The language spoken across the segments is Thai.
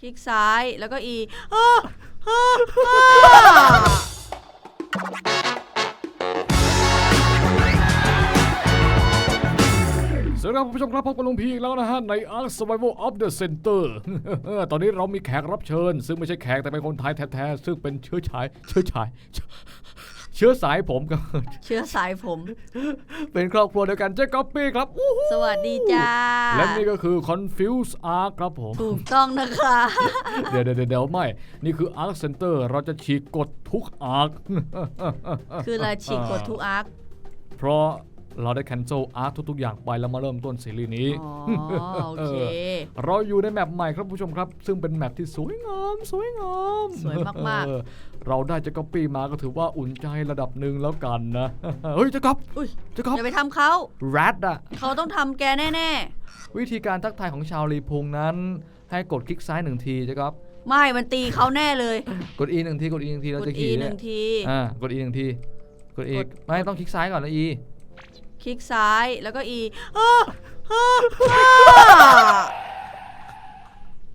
คลิกซ้ายแล้วก็อีอ้าอ้าอ้าสวัสดีครับคุณผู้ชมครับพบกับลุงพีอีกแล้วนะฮะ ใน Ark Survival of the Center ตอนนี้เรามีแขกรับเชิญ ซึ่งไม่ใช่แขกแต่เป็นคนไทยแท้ๆ ซึ่งเป็นเชื้อชาย เชื้อชายเชื้อ สายผมครับ เชื้อสายผม เป็นครอบครัวเดียวกันเจ๊ก๊อปปี้ครับอู้หูสวัสดีจ้าและนี่ก็คือ Confuse Ark ครับผม ถูกต้องนะคะ เดี๋ยวเดี๋ยวเดี๋ยวไม่ นี่คือ Ark Center เราจะฉีกกฎทุก Ark คือเราฉีกกดทุกอาร์คเพราะ เราได้ cancel Ark ทุกๆ อย่างไปแล้วมาเริ่มต้นซีรีส์นี้อ๋อโอเคเราอยู่ในแมปใหม่ครับผู้ชมครับ ซึ่งเป็นแมปที่สวยงามสวยงามสวยมากๆเออเราได้จะก๊อปปี้มาก็ถือว่าอุ่นใจระดับหนึ่งแล้วกันนะเฮ้ยเจะก๊อปอุ้ยเจะก๊อปอย่าไปทำเขาแรดอะเขาต้องทำแกแน่วิธีการทักทายของชาวลีพุงนั้น ให้กดคลิกซ้ายหนึ่งทีเจะก๊อปๆไม่มันตีเขาแน่เลย กด E หนึ่งทีกด E หนึ่งทีเรากดจะอีขี่หเนี่นึ่ยงทีอ่ากด E หนึ่งทีกดอีกกดไม่ต้องคลิกซ้ายก่อนนะ E ค ลิกซ้ายแล้วก็อีอ้าอ้าอ้า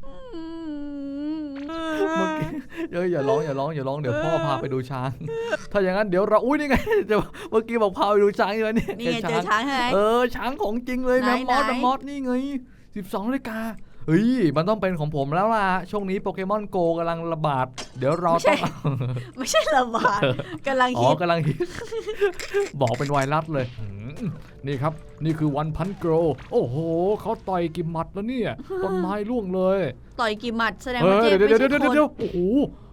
อืมเมื่อกี้เอ้ยอย่าร้องอย่าร้องอย่าร้องเดี๋ยวพ่อพาไปดูช้าง ถ้าอย่างนั้นเดี๋ยวเราอุ้ยนี่ไงจะเมื่อกี้บอกพาไปดูช้างใช่ไหมเนี่ยนี่ไงเจอช้างใช่ไหม เออช้างของจริงเลยไหนแมมมอสไหน แมมมอสนี่ไง12นาฬิกา เฮ้ย มันต้องเป็นของผมแล้วล่ะ ช่วงนี้โปเกมอนโกกำลังระบาด เดี๋ยวเราต้องไม่ใช่ระบาดกำลังอ๋อฮิตกำลังฮิต บอกเป็นไวรัสเลยหืมนี่ครับ นี่คือวันพันโกรโอ้โห เขาต่อยกี่หมัดแล้วเนี่ย ต้นไม้ร่วงเลย ต่อยกี่หมัดแสดงเฮ้ว่ายเจ๊เดี๋ยวไม่เดี๋ยวใช่เดี๋ยวคนเดี๋ยวโอ้โห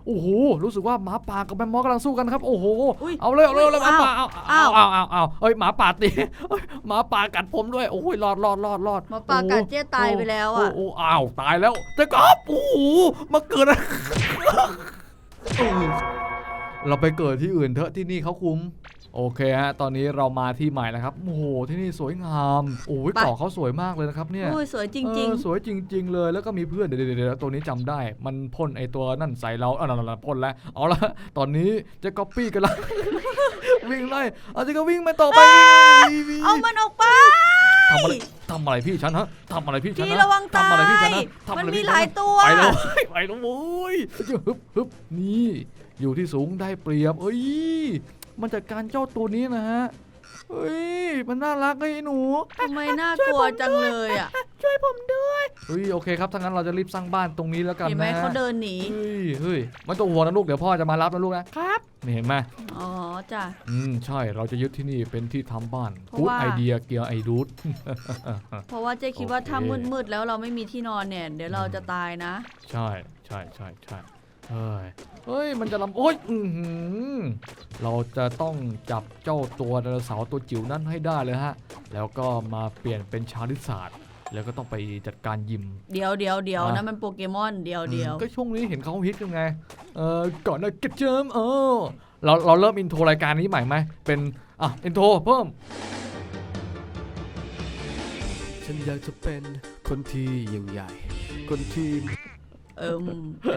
โอ้โหรู้สึกว่าหมาป่ากับแมมมอสกำลังสู้กันครับ โอ้โหอุ๊ยเอาเลยเอาเลยเอาเลยหมาป่าเอาอ้าเอาวเอาเอาเอาเอ้ยหมาป่าตีเอ้ยหมาป่ากัดผมด้วยโอ้ยรอดรอดรอดรอดหมาป่ากัดเจ๊ตายไปแล้วอะโอ้โหอ้าวตายแล้วแต่ก็โอ้โหมาเกิดอะไร เราไปเกิดที่อื่นเถอะที่นี่เขาคุ้ม โอเคฮะ ตอนนี้เรามาที่ใหม่แล้วครับ โอ้โห ที่นี่สวยงาม โอ้ยไปเกาะเขาสวยมากเลยนะครับเนี่ย โอ้ยสวยจริง เออสวยจริง ๆ เลย แล้วก็มีเพื่อนเดี๋ยวเดี๋ยวเดี๋ยวตัวนี้จำได้ มันพ่นไอตัวนั่นใส่เราอะนั่นนั่นพ่นแล้ว เอาละ ตอนนี้จะก๊อปปี้กันละ วิ่งไล่เอาจะก็วิ่งไปต่อไปวิ่งวิ่งๆเอามันออกไป ทำอะไรทำอะไรพี่ฉันฮะทำอะไรพี่ฉันพี่ฮะระวังตาทำอะไรพี่ฉันยฮะทำมันอะไรมีพี่หฉัลายนฮะตัว ไปแล้ว ไปแล้วโว้ยฮึบฮึบนี่ อยู่ที่สูงได้เปรียบ เอ้ย มันจัดการเจ้าตัวนี้นะฮะเฮ้ย มันน่ารักเลยไอ้หนู ทำไมน่ากลัวจังเลยอะช่วยผมด้วยเฮ้ย โอเคครับ ถ้างั้นเราจะรีบสร้างบ้านตรงนี้แล้วกันเห็นไหมนะเขาเดินหนี เฮ้ยเฮ้ยไม่ต้องห่วงนะลูก เดี๋ยวพ่อจะมารับนะลูกนะ ครับ นี่เห็นไหมอ๋อจ้ะ อืม ใช่ เราจะยึดที่นี่เป็นที่ทำบ้านเพราะกูดว่า ไอเดียเกียร์ไอดูดเพราะว่าเจ๊คิดว่าโอเคถ้ามืดๆแล้วเราไม่มีที่นอนเนี่ย เดี๋ยวเราจะตายนะ ใช่ ใช่ ใช่ ใช่ เฮ้ยเฮ้ย มันจะลำโอ้ยอือหือเราจะต้องจับเจ้าตัวไดโนเสาร์ตัวจิ๋วนั้นให้ได้เลยฮะ แล้วก็มาเปลี่ยนเป็นชาลิศาสตร์แล้วก็ต้องไปจัดการยิม เดี๋ยวเดี๋ยวเดี๋ยวอะนะมันโปเกมอนเดี๋ยวเดี๋ยวก็ช่วงนี้เห็นเขาฮิตกันไง เออก่อนนะเก็ตเจิมเออเราเราเริ่มอินโทรรายการนี้ใหม่ไหมเป็น อะ อินโทรเพิ่ม ฉันอยากจะเป็นคนที่ยิ่งใหญ่ คนที่ เออ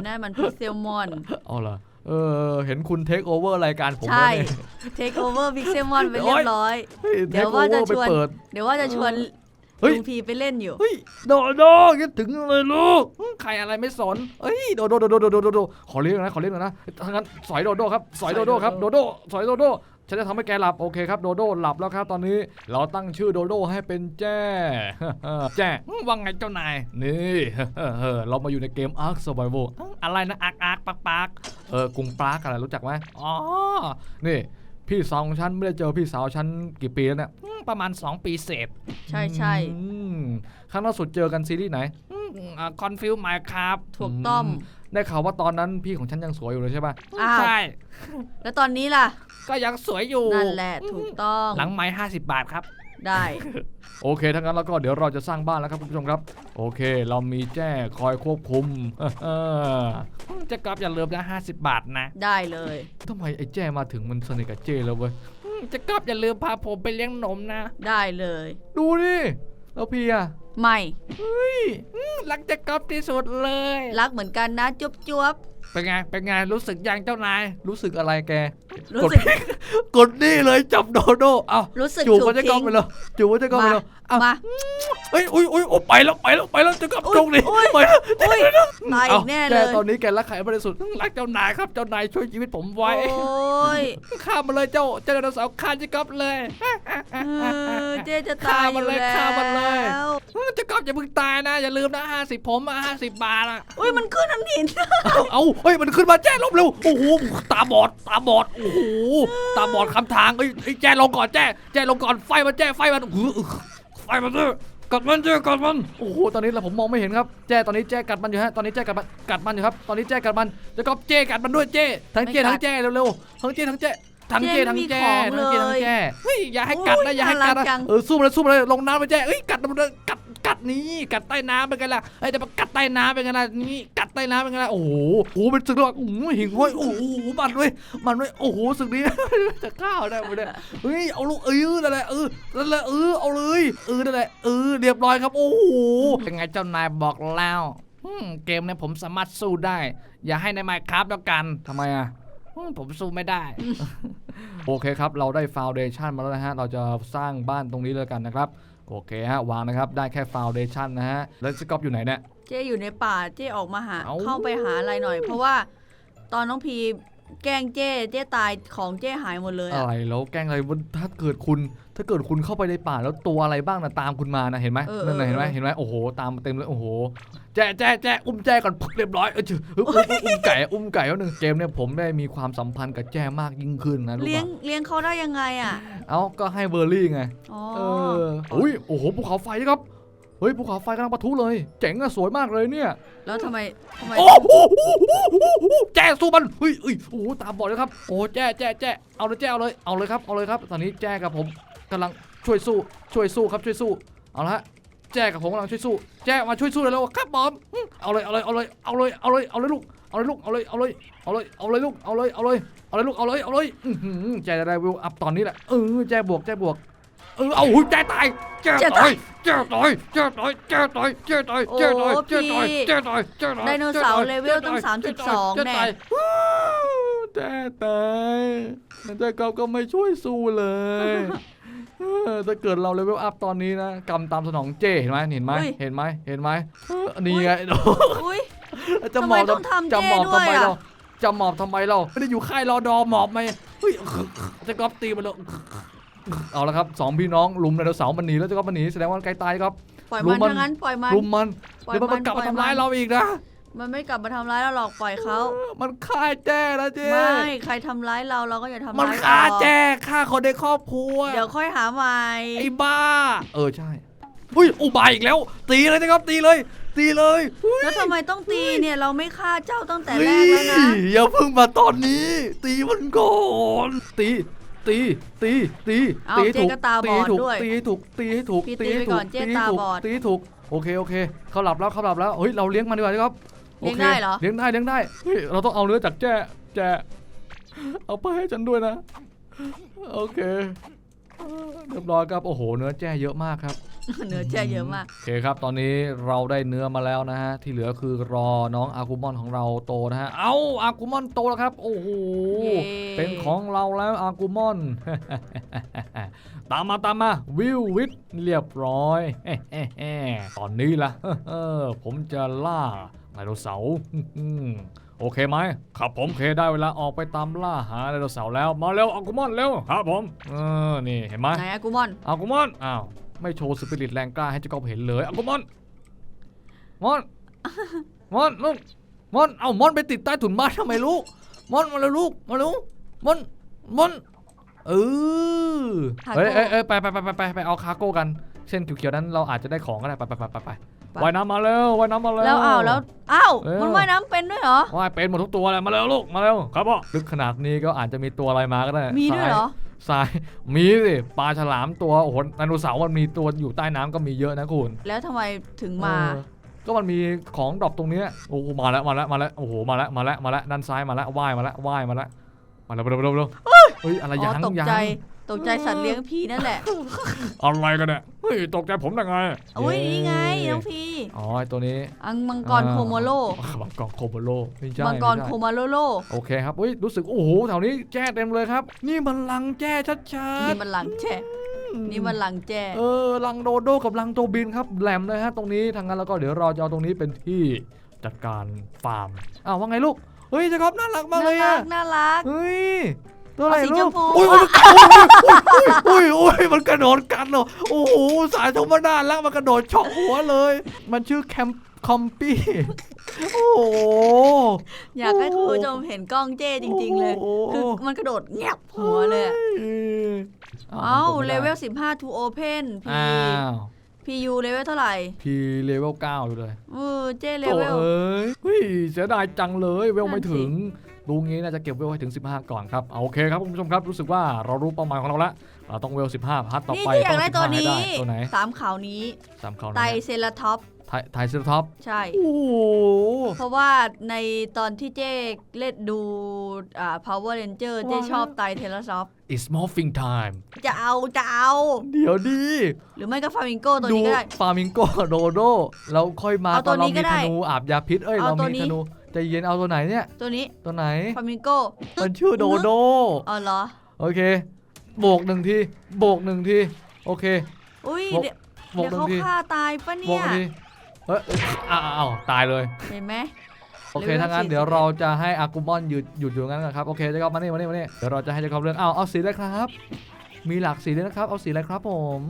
นั่นมันพิกเซลมอนอ๋อเหรอเออเห็นคุณเทคโอเวอร์รายการผมใช่เนี่ยเทคโอเวอร์พิเซลมอนไปเรียบร้อยเดี๋ยวว่าจะชวนเดี๋ยวว่าจะชวนลุงพีไปเล่นอยู่ เฮ้ยโดโดคิดถึงเลยลูกใครอะไรไม่สนเฮ้ยโดโดโดโดโดโดโดขอเล่นนะขอเล่นนะถ้างั้นสอยโดโดครับสอยโดโดครับโดโดสอยโดโดฉันจะทำให้แกหลับโอเคครับโดโดหลับแล้วครับตอนนี้เราตั้งชื่อโดโดให้เป็นแจ้ แจ้อืมว่าไงเจ้านายนี่ เรามาอยู่ในเกม Ark Survival อืมอะไรนะอาร์กอาร์กปักปักเออกรุงปรากอะไรรู้จักไหมอ๋อนี่พี่สาวของฉันไม่ได้เจอพี่สาวฉันกี่ปีแล้วเนี่ยอืมประมาณ 2 ปีเศษใช่ใช่อืมครั้งล่าสุดเจอกันซีรีส์ไหนคอนฟิวมาครับถูกต้องได้ข่าวว่าตอนนั้นพี่ของฉันยังสวยอยู่เลยใช่ป่ะอ้าวใช่ แล้วตอนนี้ล่ะ ก็ยังสวยอยู่นั่นแหละถูกต้องหลังไม้ห้าสิบบาทครับ ได้ โอเคทั้างนั้นแล้วก็เดี๋ยวเราจะสร้างบ้านแล้วครับคุณผู้ชมครับ โอเค เรามีแจ้คอยควบคุมจะกลับอย่าลืมนะห้าสิบบาทนะได้เลยทำไมไอ้แจ้มาถึงมันสนิทกับเจ้แล้วเว้ยจะกลับอย่าลืมพาผมไปเลี้ยงนมนะ ได้เลยดูดิแล้วพี่อะไม่เฮ้ยรักจะกลับที่สุดเลย รักเหมือนกันนะจุ๊บจุ๊บ เป็นไง เป็นไง รู้สึกยังเจ้านาย รู้สึกอะไรแก รู้สึก กดนี่เลยจับโดโดเอารู้สึกจูบถูมันกจะก้อทิ้มงไปเลยจูบมันจะก้อมไปเลยเอามา เอ้ยอุ้ยอุ้ยโอ้ไปแล้วไปแล้วไปแล้วจะกลับอุ๊ยจงดิอุ๊ยไปแล้ว อุ้ยตายอีกแน่แกเลยตอนนี้แกรักใครบริสุทธิ์รักเจ้านายครับ เจ้านายช่วยชีวิตผมโอไว้้ยฆ่ามันเลยเจ้า เจ้าไดโนเสาร์ฆ่าจะกลับเลย เออเจ๊จะฆ่าตายอมันยู่เลยแล้ฆ่ามันเลย วจะกลับอย่าเพิ่งตายนะ อย่าลืมนะห้าสิบผมอะห้าสิบบาทอะอุ้ยมันขึ้นน้ำหิน เอาเอาเฮ้ยมันขึ้นมาแจ้ลบเร็วโอ้โหตาบอดตาบอดโอ้โหตาบอดคำทางเอ้ยเอ้ยแจ้ลงก่อนแจ้แจ้ลงก่อนไฟมันแจ้ไฟมันอื้ออื้อไฟมันเจ้กัดมันเจ้กัดมันโอ้โหตอนนี้เราผมมองไม่เห็นครับแจ้ตอนนี้แจ้กัดมันอยู่ฮะตอนนี้แจ้กัดมันกัดมันอยู่ครับตอนนี้แจ้กัดมันแล้วก็เจ้กัดมันด้วยเจ้ทั้งเจ้ไม่กัดทั้งแจ้เร็วๆทั้งเจ้ทั้งแจ้ทั้งเจ้เจ้ไม่ทั้งมีแจ้ของทั้งเจ้ทั้งเลยแจ้เฮ้ยอย่าให้กัดโอ้นะยอย่าให้กัดน่ารันะกจังเออสู้มาเลยสู้มาเลยลงน้ำไปแจ้เอ้ยกัดมันเลยกัด กัดนี้กัดใต้น้ำเป็นไงล่ะไอ้ยแต่มากัดใต้น้ำเป็นไงล่ะนี่กัดใต้น้ำเป็นไงล่ะโอ้โหโอ้โหเป็นศึกระหว่างโอ้โหหิ่งห้อยโอ้โหมันด้วยมันด้วยโอ้โหศึกนี้จะข้าวได้ไหมเนี่ยเฮ้ยเอาลูกเออนั่นแหละเออนั่นแหละเออเอาเลยเออนั่นแหละเออเรียบร้อยครับโอ้โหเป็นไงเจ้านายบอกแล้วอืมเกมเนี่ยผมสามารถสู้ได้ อย่าให้ในไมค์ครับแล้วกันทำไมอะอืมผมสู้ไม่ได้ โอเคครับ เราได้ฟาวเดชันมาแล้วนะฮะ เราจะสร้างบ้านตรงนี้เลยกันนะครับ โอเคฮะวางนะครับได้แค่ฟาวเดชันนะฮะแล้วสกอปอยู่ไหนเนี่ย เจ๊อยู่ในป่าเจ๊ออกมาหา เอ้า เข้าไปหาอะไรหน่อย เพราะว่าตอนน้องพี แกล้งเจ๊เจ๊ตายของเจ๊หายหมดเลยอะอะไรแล้วแกล้งอะไรวันถ้าเกิดคุณ ถ้าเกิดคุณเข้าไปในป่าแล้วตัวอะไรบ้างนะตามคุณมานะเห็นไหมเออนั่นนะเออเห็นไหมเห็นไหมโอ้โหตามมาเต็มเลยโอ้โหแจ้แจ้แจ้อุ้มแจ้ก่อนปุ๊บเรียบร้อยเออเจออุ้มอุ้มอุ้มอุ้มไก่อุ้มไก่แล้วหนึ่งเกมเนี่ยผมได้มีความสัมพันธ์กับแจ้มากยิ่งขึ้นนะรู้เลี้ยงป่ะเลี้ยงเขาได้ยังไงอะเอ้าก็ให้เบอร์รี่ไง อ๋อเอออุ้ยโอ้โหภูเขาไฟครับ เฮ้ยภูเขาไฟกำลังปะทุเลย เจ๋งอะสวยมากเลยเนี่ย แล้วทำไมทำไม โอ้โหแจ้สู้มันเฮ้ยเฮ้ยโอ้โหตามบอดเลยครับโอ้แจ้แจ้แจ้เอาเลยแจ้เอาเลยเอาเลยครับเอาเลยครับ ตอนนี้แจ้กับผมกำลังช่วยสู้ช่วยสู้ครับช่วยสู้เอาละฮะแจ้กับผมกำลังช่วยสู้แจ้มาช่วยสู้เลยแล้วครับบอมอืมเอาเลยเอาเลยเอาเลยเอาเลยเอาเลยเอาเลยลูกเอาเลยลูกเอาเลยเอาเลยเอาเลยเอาเลยลูกเอาเลยเอาเลยเอาเลยลูกเอาเลยเอาเลยอื้อหือแจ้จะได้วิวอัพตอนนี้แหละเออแจ้บวกแจ้บวกเออเอาหุ้ยแจ้ตายแจ้ตายแจ้ตายแจ้ตายแจ้ตายแจ้ตายแจ้ตายแจ้ตายแจ้ตายแจ้ตายไดโนเสาร์เลเวลตั้ง32แน่แจ้ตายแต่กอบก็ไม่ช่วยสู้เลยเออถ้าเกิดเราเลเวลอัพตอนนี้นะกำตามสนองเจเห็นไหมเห็นไหมอุ้ยเห็นไหมเห็นไหมเออนี่ไงอุ้ยจะหมอบทำไมต้องทำจะหมอบเจ้ด้วยทำไมอะเราจะหมอบทำไมเราไม่ได้อยู่ค่ายรอดอหมอบไหมเฮ้ยจะกอบตีมันเลย เอาละครับสองพี่น้องลุมไดโนเสาร์มันหนีแล้วจะกอบมันหนีแสดงว่ามันใกล้ตายครับ ปล่อยรู้มันมัน ทั้งนั้นปล่อยมัน ลุมมันปล่อยเดี๋ยวมันกลับมาปล่อยทำร้ายเราอีกนะมันไม่กลับมาทำร้ายเราหรอกปล่อยเขามันฆ่าแจ้แล้วเจ้ไม่ใครทำร้ายเราเราก็อย่าทำมันร้ายฆ่าต่อแจ้ฆ่าคนในครอบครัว เดี๋ยวค่อยหาใหม่ไอ้บ้า เออใช่อุ้ยอุบายอีกแล้ว ตีเลยนะครับ ตีเลย ตีเลยเฮ้ยแล้วทำไมต้องตีเนี่ยเราไม่ฆ่าเจ้าตั้งแต่เฮ้แรยกแล้วนะอย่าเพิ่งมาตอนนี้ ตีมันก่อน ตี ตีตีตีเอาตีให้เจ๊ถูกก็ตาบตีอให้ดถูกด้วยตีให้ถูกตีให้ถูกพี่ตีตีให้ไปถูก่กอนเจ๊ตีให้ตาถูกบอดตีให้ถูกโอเคโอเค เขาหลับแล้วเขาหลับแล้วเฮ้ยเราเลี้ยงมันดีกว่าครับโอเลี้ยงคได้เหรอ เลี้ยงได้เลี้ยงได้เฮ้ยเราต้องเอาเนื้อจากแจ้แจ้เอาไปให้ฉันด้วยนะ โอเคเรียบร้อยครับโอ้โห เนื้อแจ้เยอะมากครับ เนื้อแจ้เยอะมาก โอเคครับ ตอนนี้เราได้เนื้อมาแล้วนะฮะ ที่เหลือคือรอน้องอากุมอนของเราโตนะฮะ เอ้าอากุมอนโตแล้วครับ โอ้โห เย้ เป็นของเราแล้วอากุมอน ตามมาตามมาวิววิทเรียบร้อย ตอนนี้ล่ะผมจะล่าไดโนเสาร์ โอเคไหมครับผมโอเคได้เวลาออกไปตามล่าหาไดโนเสาร์แล้ว มาเร็วอากุมอนเร็วครับผม เออ นี่เห็นไหม ไหนอะกูมอนอากุมอน อ้าว ไม่โชว์สปิริตแรงกล้าให้เจ้ากบเห็นเลยอากุมอนมอนมอนลูกมอนเอ้ามอนไปติดใต้ถุนบ้านทำไมลูกมอนมาแล้วลูกมาลูกมอนมอนเออคาโก้เอ้ยเอ้ยเอ้ยไปไปไปไปไปไปเอาคาโก้กันเส้นเขียวๆนั้นเราอาจจะได้ของก็ได้ไปไปไปไปไปว่ายน้ำมาเร็วว่ายน้ำมาเร็วแล้วอ้าวแล้วอ้าวเร็วมันว่ายน้ำเป็นด้วยเหรอ ว่ายเป็นหมดทุกตัวเลยมาเร็วลูกมาเร็วครับพ่อลึกขนาดนี้ก็อาจจะมีตัวอะไรมาก็ได้มีด้วยเหรอ ทรายมีสิปลาฉลามตัวโอ้โหไดโนเสาร์มันมีตัวอยู่ใต้น้ำก็มีเยอะนะคุณแล้วทำไมถึงมา เออก็มันมีของดรอปตรงเนี้ยโอ้โหมาแล้วมาแล้วมาแล้วโอ้โหมาแล้วมาแล้วมาแล้วด้านซ้ายมาแล้วว่ายมาแล้วว่ายมาแล้วมาแล้วมาแล้วมาแล้วเฮ้ยอะไรอ๋ยัองตกยังใจ ตกใจสัตว์เลี้ยงพีนั่นแหละอะไรกันเนี่ยเฮ้ยตกใจผมได้ไงอุ้ยนี่ไงน้องพีอ๋อไอ้ตัวนี้อังมังกรโคโมโลมังกรโคโมโลไม่ใช่มังกรไม่โคใช่มาโลโลโอเคครับอุ้ยรู้สึกโอ้โหแถวนี้แจ้เต็มเลยครับ นี่มันลังแจ้ชัดนี่มันหลังแจๆนี่มันหลังแจเออลังโดโดกับลังโตบินครับแหลมเลยฮะตรงนี้ทางนั้นแล้วก็เดี๋ยวเราจะเอาตรงนี้เป็นที่จัดการฟาร์มอ้าวว่าไงลูกเฮ้ยเจะครับน่ารักมากเลยน่าอะรักน่ารักเฮ้ย ตัวอะไรเอาสีลูชกมพูอุ้ยอุ้ยอุ้ยอุ้ยอุ้ยมันกระโดดกันเหรอโอ้โหสายธรรมดาแล้วมันกระโดดช็อกหัวเลย มันชื่อแคมคอมปี้โอ้โห อยากให้คุณผู้ชมเห็นกล้องเจ้จริง ๆ เลย โอ้คือโหมันกระโดดแงบหัวเลยอะเอ้าเลเวล15 to open พีอ้าวพียูเลเวลเท่าไหร่พีเลเวลเก้าอยู่เลย เออเจ้เลโถ่เวล เอ้ยเฮ้ยเสียดายจังเลยเวลนั่ไม่นสิถึง ดูงี้น่าจะเก็บเวลให้ถึง 15 ก่อนครับเอาโอเคครับคุณผู้ชมครับรู้สึกว่าเรารู้เป้าหมายของเราละเราต้องเวล 15พัทต่อนี่ไปที่อยาต้กองได้ตัว15ให้นี้ ได้ตัวไหนสามขาวนี้ สามเขาไตเซราท็อปไทยไทยเซอร์ท็อปใช่ โอ้โหเพราะว่าในตอนที่เจ้เล่นดูอ่า Power Ranger เจ้ชอบไตเทเลซอฟ it's morphing time จะเอาจะเอา เดี๋ยวดี หรือไม่ก็ฟามิงโกตัวดูนี้ก็ได้ ฟามิงโกโดโดแล้วค่อยมาเอาตตัอวนเรานี้ก็มีได้ธนูอาบยาพิษ เอ้ย เอาเราตัวมีนี้ ธนู ใจเย็นเอาตัวไหนเนี่ย ตัวนี้ตัวไหน ฟามิงโกมันชื่อโดโด อ๋อเหรอ โอเค โบกหนึ่งที โบกหนึ่งที โอเค อุ้ยบอกเดี๋ยวโบกเดี๋ยวหนึ่เขางทีฆ่าตายปะโบเนี่กย หนึ่งทีเฮ้ยอ้าวอ้าวตายเลย เห็นไหม โอเคเลเวลถ้างั้น41เดี๋ยวเราจะให้อากูมอนหยุดหยุดอยู่งั้นนะครับ โอเคเจ้าก๊อฟมานี่มานี่มานี่ เดี๋ยวเราจะให้เจ้าก๊อฟเรื่องอ้าวเอาสีอะไรครับ มีหลากสีเลยนะครับ เอาสีอะไรครับผม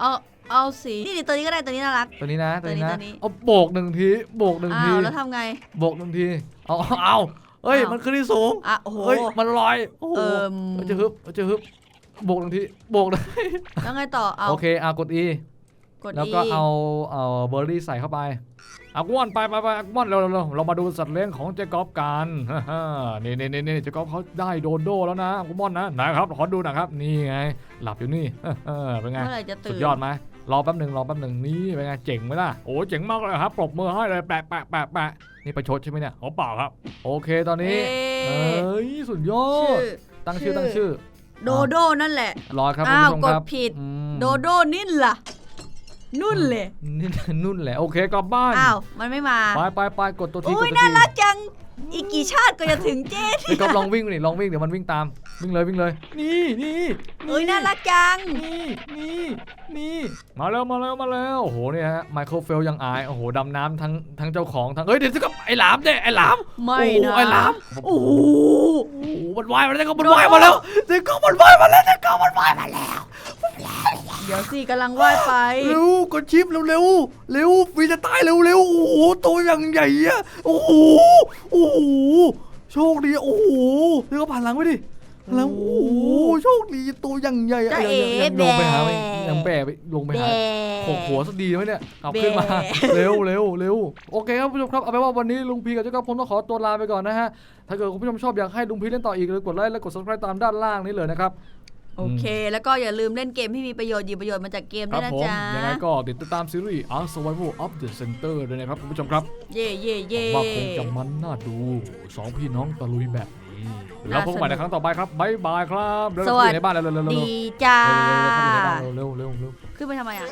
เอา เอาสีนี่นี่ตัวนี้ก็ได้ตัวนี้น่ารัก ตัวนี้นะตัวนี้ตัวนะนี้ เอาโบกหนึ่งทีโบกหนึ่งอ้าทีวแล้วทำไง โบกหนึ่งทีเอาเอาเอาเอ้ยอ้าว มันขึ้นที่สูงอะโอ้โหเอ้ยมันลอยโอ้โหเอิ่ม เอาจะฮึบเอาจะฮึบโบกหนึ่งทีโบกเลยแล้วไงต่อเอาโอเคอะกด E กด แล้ว E ก็เอาเอาเบอร์รี่ใส่เข้าไปอากุมอนไปไปไปอากุมอนเร็วเร็วเร็วเรามาดูสัตว์เลี้ยงของเจ๊กอฟกัน นี่นี่นี่นี่เจ๊กอฟเขาได้โดนโดแล้วนะอากุมอนนะไหนครับขอดูหนะครับ นี่ไง หลับอยู่นี่ เป็นไง เมื่อไหร่จะสุตื่ดนยอดไหม รอแป๊บหนึ่งรอแป๊บหนึ่งนี่เป็นไงเจ๋งไหมล่ะโอ้เจ๋งมากเลยครับปรบมือให้เลยแปะแปะแปะแปะนี่ประชดใช่ไหมเนี่ยอ๋อเปล่าครับ โอเคตอนนี้เอ๊เอ้ะยสุดยอชื่อดตั้งชื่อตั้งชื่อ โดโดนั่นแหละรอครับคุณอ้าวผู้ชมครับกดผิดอืมโดโดนิ่นล่ะนุ่นเลยนี่นุ่นแหละโอเคกลับบ้านอ้าวมันไม่มาไปไปไปกดตัวทีกอุ้ดยตัวน่าทีรักจัง อีกกี่ชาติก็จะถึงเจ๊เดี๋ยวก็ลองวิ่งนี่ลองวิ่งเดี๋ยวมันวิ่งตามวิ่งเลยวิ่งเลย นี่นี่เอ้ยน่ารักจัง นี่นี่นี่มาแล้วมาแล้วมาแล้วโอ้โหเนี่ยฮะไมเคิลเฟลยังอายโอ้โหดำน้ำทั้งทั้งเจ้าของทั้งเอ้ยเดี๋ยวจะกับไอ้หลามเนี่ยไอ้หลามไม่โอ้นะไอ้หลามโอ้โหโอ้โหมันว่ายมาแล้วเจ้าก็มันว่ายมาแล้วเจ้าก็มันว่ายมาแล้วเจ้าก็มันว่ายมาแล้ว เดี๋ยวสิกำลังว่ายไป เร็วกดชิปเร็วเร็วเร็วฟีจะตายเร็วเร็วโอ้โหตัวอย่างใหญ่อะโอ้โหโอ้โหโชคดีโอ้โหเดี๋ยวก็ผ่านหลังไปดิแล้วโอ้โหโชคดีตัวอย่างใหญ่อะจะยังเอ๋ยังยังลงไปหาไหมแบะยังแบะไปลงไปแบหาหกหัวสักดีไหมเนี่ยเอาขึ้นมาแบะเร็วเร็วเร็วโอเคครับผู้ชมครับเอาไปนว่าวันนี้ลุงพีกับเจ้าก้าผมต้องขอตัวลาไปก่อนนะฮะถ้าเกิดคุณผู้ชมชอบอยากให้ลุงพีเล่นต่ออีกเลยกดไลค์และกด subscribe ตามด้านล่างนี้เลยนะครับ โอเค แล้วก็อย่าลืมเล่นเกมที่มีประโยชน์หยิประโยชน์มาจากเกมคด้วยนะจ๊ะ ยังไงก็ติดตามซีรีส์ Ark Survival of the Center ด้วยนะครับคุณผู้ชมครับเย่เย่เย่ว่าคงจะมันน่าดูสองพี่น้องตะลุยแบบนี้แล้วพบกันใหม่ในครั้งต่อไปครับบ๊ายบายครับเร็วๆสวัส เข้นบ้านเร็วเร็วเร็วดีจ้า เข้ไปร็วเร็วเร็วขึ้นไปทำไมอะ